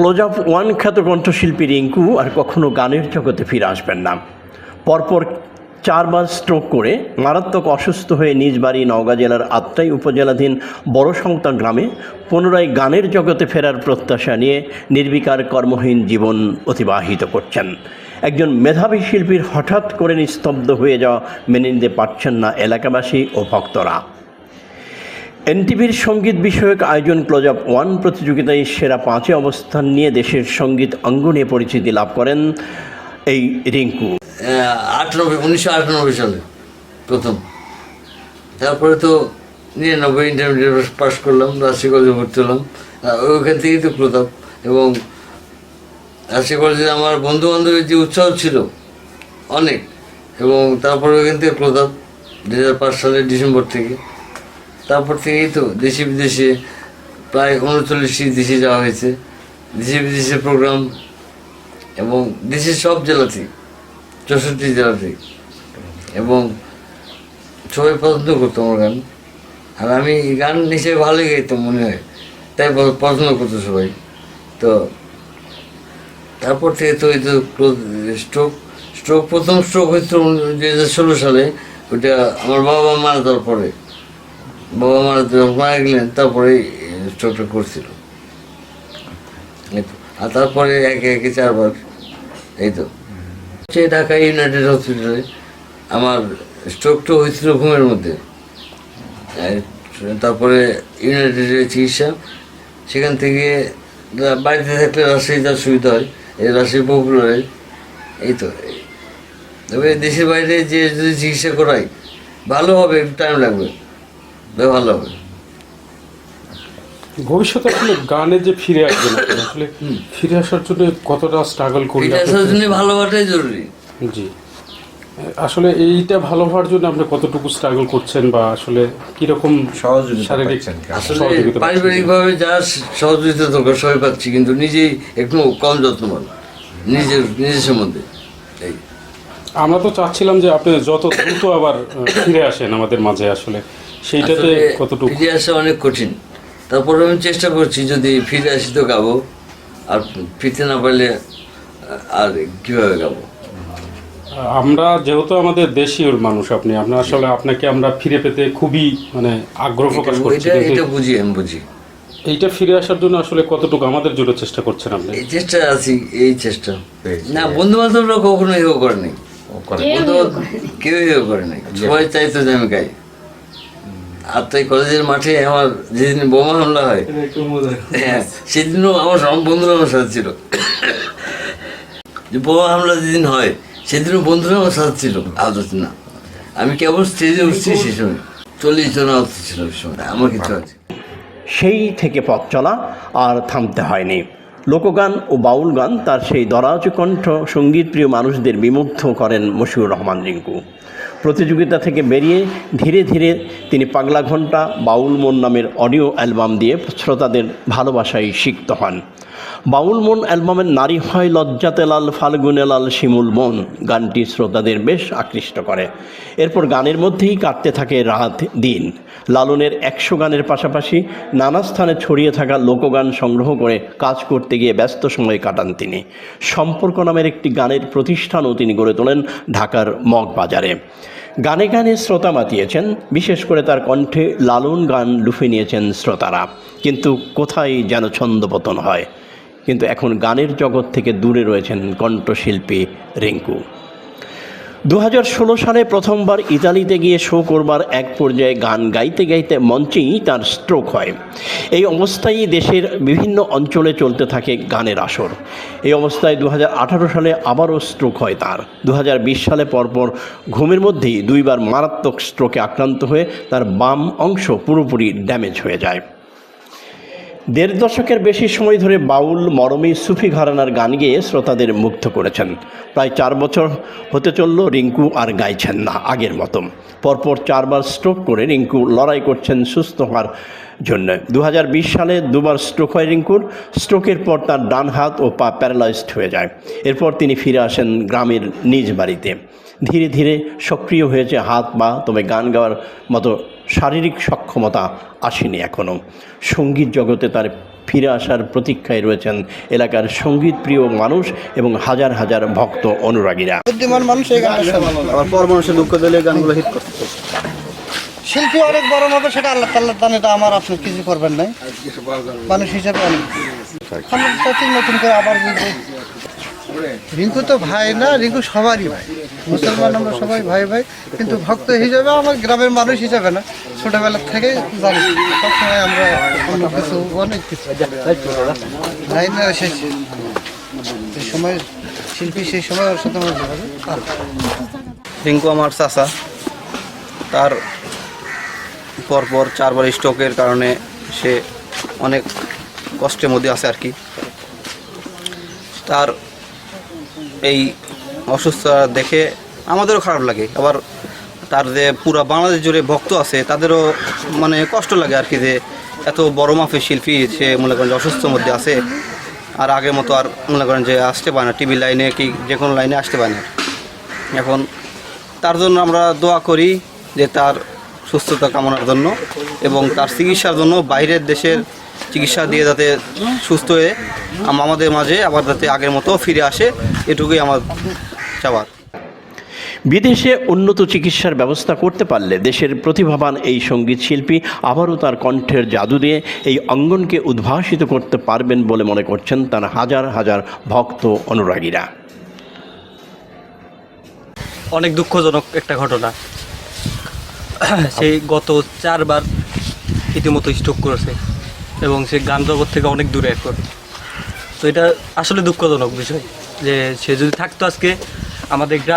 Close up one খ্যাত কণ্ঠশিল্পী রিঙ্কু আর কখনো গানের জগতে ফিরে আসবেন না। পরপর চারবার স্ট্রোক করে মারাত্মক অসুস্থ হয়ে নিজ বাড়ি নওগাঁ জেলার আত্রাই উপজেলাধীন বড় সংতা গ্রামে পুনরায় গানের জগতে ফেরার প্রত্যাশা নিয়ে নির্বিকার কর্মহীন জীবন অতিবাহিত করছেন। একজন মেধাবী শিল্পীর হঠাৎ করে নিস্তব্ধ হয়ে যাওয়া মেনে নিতে পারছেন না এলাকাবাসী ও ভক্তরা। এনটিভির সংগীত বিষয়ক আয়োজন ক্লোজ আপ ওয়ান প্রতিযোগিতায় সেরা পাঁচে অবস্থান নিয়ে দেশের সংগীত অঙ্গনে পরিচিতি লাভ করেন এই রিঙ্কু। আটানব্বই, উনিশশো আটানব্বই সালে প্রথম। তারপরে তো নিরানব্বই ইন্টারমিডিয়েট পাস করলাম, রাজশাহী কলেজে ভর্তি হলাম। ওইখান থেকেই তো প্রতাপ এবং রাজশাহী কলেজে আমার বন্ধু বান্ধবের যে উৎসাহ ছিল, অনেক। এবং তারপরে ওইখান থেকে প্রতাপ দু হাজার পাঁচ সালের ডিসেম্বর থেকে। তারপর থেকেই তো দেশে বিদেশে প্রায় উনচল্লিশটি দেশে যাওয়া হয়েছে। দেশে বিদেশে প্রোগ্রাম এবং দেশের সব জেলাতেই, চৌষট্টি জেলাতেই এবং সবাই পছন্দ করতো আমার গান। আর আমি গান হিসেবে ভালোই গাইতাম মনে হয়, তাই পছন্দ করতো সবাই। তো তারপর থেকে তো এই তো স্ট্রোক স্ট্রোক প্রথম স্ট্রোক হয়েছিল দু হাজার ষোলো সালে ওটা আমার বাবা মারা যাওয়ার পরে। বাবা মারা মারা গেলেন, তারপরে স্ট্রোকটা করছিল। আর তারপরে একে একে চারবার এই তো সে ঢাকা ইউনাইটেড হসপিটালে আমার স্ট্রোকটা হয়েছিল ঘুমের মধ্যে। তারপরে ইউনাইটেডের চিকিৎসা। সেখান থেকে বাড়িতে থাকলে রাজশাহী যার সুবিধা হয়। এই রাজশাহী পপুলারে এই তো তবে দেশের বাইরে যে যদি চিকিৎসা করাই ভালো হবে টাইম লাগবে। ভালো হবে। ভবিষ্যতে আসলে গানে যে ফিরে আসবেন আসলে ফিরে আসার জন্য কতটা স্ট্রাগল এটা আসার জন্য ভালো হওয়াটাই জরুরি। জি। আসলে এইটা ভালো হওয়ার জন্য আপনি কতটুকু স্ট্রাগল করছেন বা আসলে কীরকম সহযোগিতা শারীরিক আসলে পারিবারিকভাবে যা সহযোগিতা দরকার সবাই পাচ্ছি কিন্তু নিজেই একটু কম যত্নবান। নিজের নিজের সম্বন্ধে এই। আমরা তো চাচ্ছিলাম যে আপনি যত দ্রুত আবার ফিরে আসেন আমাদের মাঝে আসলে। সেইটাতে কতটুকু? ফিরে আসা অনেক কঠিন। তারপরে আমি চেষ্টা করছি যদি ফিরে আসি তো গাবো আর ফিরতে না পারলে আর কীভাবে গাবো? আমরা যেহেতু আমাদের দেশীয় মানুষ আপনি আপনার আসলে আপনাকে আমরা ফিরে পেতে খুবই মানে আগ্রহ প্রকাশ করছি। এটা বুঝি আমি বুঝি। এইটা ফিরে আসার জন্য আসলে কতটুকু আমাদের জন্য চেষ্টা করছেন আপনি? এই চেষ্টা আছি এই চেষ্টা। না বন্ধু বান্ধবরা কখনো এও করে নাই। বন্ধু কেউ এও করে নাই। সবাই চাইতো যে আমি গাই। আর তাই কলেজের মাঠে আমার যেদিন বোমা হামলা হয় হ্যাঁ সেদিনও আমার সব বন্ধুরা আমার সাথে ছিল। যে বোমা হামলা যেদিন হয় সেদিনও বন্ধুরা আমার সাথে ছিল আহত না। আমি কেবল স্টেজে উঠছি সে সময়। চল্লিশ জন আহত ছিল সময় আমার কিছু আছে। সেই থেকে পথ চলা আর থামতে হয়নি। লোকগান ও বাউল গান তার সেই দরাজ কণ্ঠ সঙ্গীতপ্রিয় মানুষদের বিমুগ্ধ করেন মশিউর রহমান রিঙ্কু। প্রতিযোগিতা থেকে বেরিয়ে ধীরে ধীরে তিনি পাগলা ঘণ্টা বাউল মন নামের অডিও অ্যালবাম দিয়ে শ্রোতাদের ভালোবাসায় সিক্ত হন। বাউল মন অ্যালবামের নারী হয় লজ্জাতে লাল, ফাল্গুনে লাল, শিমুল মন। গানটি শ্রোতাদের বেশ আকৃষ্ট করে। এরপর গানের মধ্যেই কাটতে থাকে রাত দিন। লালনের একশো গানের পাশাপাশি নানা স্থানে ছড়িয়ে থাকা লোকগান সংগ্রহ করে কাজ করতে গিয়ে ব্যস্ত সময় কাটান তিনি। সম্পর্ক নামের একটি গানের প্রতিষ্ঠানও তিনি গড়ে তোলেন ঢাকার মগবাজারে। গানে গানে শ্রোতা মাতিয়েছেন, বিশেষ করে তার কণ্ঠে লালন গান লুফে নিয়েছেন শ্রোতারা। কিন্তু কোথায় যেন ছন্দপতন হয়। কিন্তু এখন গানের জগৎ থেকে দূরে রয়েছেন কণ্ঠশিল্পী রিঙ্কু। দু ষোলো সালে প্রথমবার ইতালিতে গিয়ে শো করবার এক পর্যায়ে গান গাইতে গাইতে মঞ্চেই তার স্ট্রোক হয়। এই অবস্থায় দেশের বিভিন্ন অঞ্চলে চলতে থাকে গানের আসর। এই অবস্থায় দু হাজার আঠারো সালে আবারও স্ট্রোক হয় তার। দু হাজার বিশ সালে পরপর ঘুমের মধ্যেই দুইবার মারাত্মক স্ট্রোকে আক্রান্ত হয়ে তার বাম অংশ পুরোপুরি ড্যামেজ হয়ে যায়। দেড় দশকের বেশি সময় ধরে বাউল মরমী সুফি ঘরানার গান গেয়ে শ্রোতাদের মুগ্ধ করেছেন। প্রায় চার বছর হতে চলল রিঙ্কু আর গাইছেন না আগের মতো পরপর চারবার স্ট্রোক করে রিঙ্কু লড়াই করছেন সুস্থ হওয়ার জন্য। দু হাজার বিশ সালে দুবার স্ট্রোক হয় রিঙ্কুর, স্ট্রোকের পর তার ডান হাত ও পা প্যারালাইজড হয়ে যায়। এরপর তিনি ফিরে আসেন গ্রামের নিজ বাড়িতে। ধীরে ধীরে সক্রিয় হয়েছে হাত পা তবে গান গাওয়ার মতো শারীরিক সক্ষমতা আসেনি এখনও সংগীত জগতে তার ফিরে আসার প্রতীক্ষায় রয়েছেন এলাকার সংগীত প্রিয় মানুষ এবং হাজার হাজার ভক্ত অনুরাগীরা। বুদ্ধিমান মানুষ এই গানটা পর মানুষের দুঃখ দিলে গানগুলো হিট করতে। শিল্পী অনেক বড় হবে সেটা আল্লাহ তাল্লাহ দান এটা আমার আপনার কিছু করবেন নাই। মানুষ হিসাবে অনেক। নতুন করে আবার রিঙ্কু তো ভাই না, রিঙ্কু সবারই ভাই। মুসলমান আমরা সবাই ভাই ভাই, কিন্তু ভক্ত হিসাবে আমার গ্রামের মানুষ হিসাবে না। ছোটবেলা থেকে জানি, সবসময় আমরা অন্য কিছু, অনেক কিছু। ভাই না শেষ সেই সময় শিল্পী, সেই সময় ওর সাথে আমার রিঙ্কু আমার চাচা। তার পরপর চারবার স্ট্রোকের কারণে সে অনেক কষ্টের মধ্যে আছে আর কি। তার এই অসুস্থতা দেখে আমাদেরও খারাপ লাগে। আবার তার যে পুরা বাংলাদেশ জুড়ে ভক্ত আছে, তাদেরও মানে কষ্ট লাগে আর কি যে এত বড় মাপের শিল্পী সে মনে করেন যে অসুস্থর মধ্যে আছে আর আগের মতো আর মনে করেন যে আসতে পারে না, টিভি লাইনে কি যে কোনো লাইনে আসতে পারে না। এখন তার জন্য আমরা দোয়া করি যে তার সুস্থতা কামনার জন্য এবং তার চিকিৎসার জন্য বাইরের দেশের চিকিৎসা দিয়ে যাতে সুস্থ হয়ে আমাদের মাঝে আবার যাতে আগের মতো ফিরে আসে এটুকুই আমার চাওয়ার। বিদেশে উন্নত চিকিৎসার ব্যবস্থা করতে পারলে দেশের প্রতিভাবান এই সংগীত শিল্পী আবারও তার কণ্ঠের জাদু দিয়ে এই অঙ্গনকে উদ্ভাসিত করতে পারবেন বলে মনে করছেন তার হাজার হাজার ভক্ত অনুরাগীরা। অনেক দুঃখজনক একটা ঘটনা। সেই গত চারবার ইতিমতো স্ট্রোক করেছে। এবং সে গান জগৎ থেকে অনেক দূরে এখন। তো এটা আসলে দুঃখজনক বিষয় যে সে যদি থাকতো আজকে আমাদের গ্রাম